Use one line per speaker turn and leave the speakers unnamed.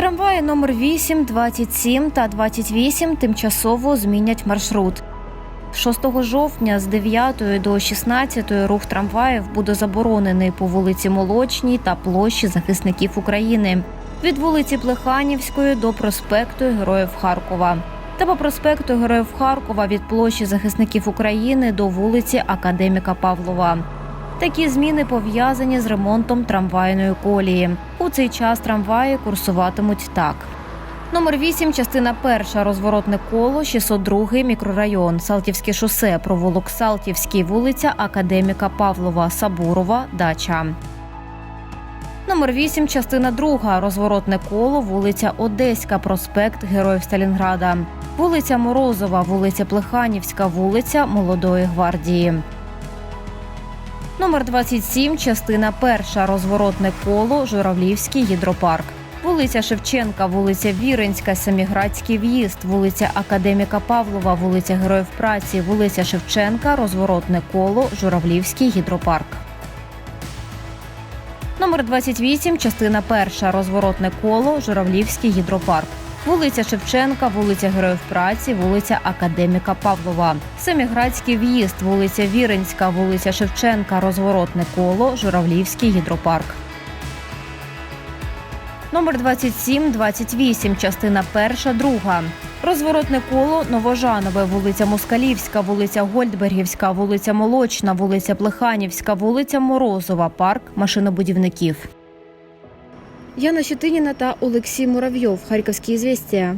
Трамваї номер 8, 27 та 28 тимчасово змінять маршрут. 6 жовтня з 9 до 16 рух трамваїв буде заборонений по вулиці Молочній та площі захисників України від вулиці Плеханівської до проспекту Героїв Харкова та по проспекту Героїв Харкова від площі захисників України до вулиці Академіка Павлова. Такі зміни пов'язані з ремонтом трамвайної колії. У цей час трамваї курсуватимуть так. Номер 8, частина перша, розворотне коло, 602 мікрорайон, Салтівське шосе, провулок Салтівський, вулиця Академіка Павлова, Сабурова, Дача. Номер 8, частина друга, розворотне коло, вулиця Одеська, проспект Героїв Сталінграда, вулиця Морозова, вулиця Плеханівська, вулиця Молодої гвардії. Номер 27, частина перша, розворотне коло, Журавлівський гідропарк. Вулиця Шевченка, вулиця Віренська, Семіградський в'їзд, вулиця Академіка Павлова, вулиця Героїв Праці, вулиця Шевченка, розворотне коло, Журавлівський гідропарк. Номер 28, частина перша, розворотне коло, Журавлівський гідропарк. Вулиця Шевченка, вулиця Героїв Праці, вулиця Академіка Павлова, Семіградський в'їзд, вулиця Віренська, вулиця Шевченка, розворотне коло, Журавлівський гідропарк. Номер 27, 28, частина перша, друга. Розворотне коло Новожанове, вулиця Москалівська, вулиця Гольдбергівська, вулиця Молочна, вулиця Плеханівська, вулиця Морозова, парк машинобудівників. Яна Щетиніна та Олексій Муравйов. Харківські звістя.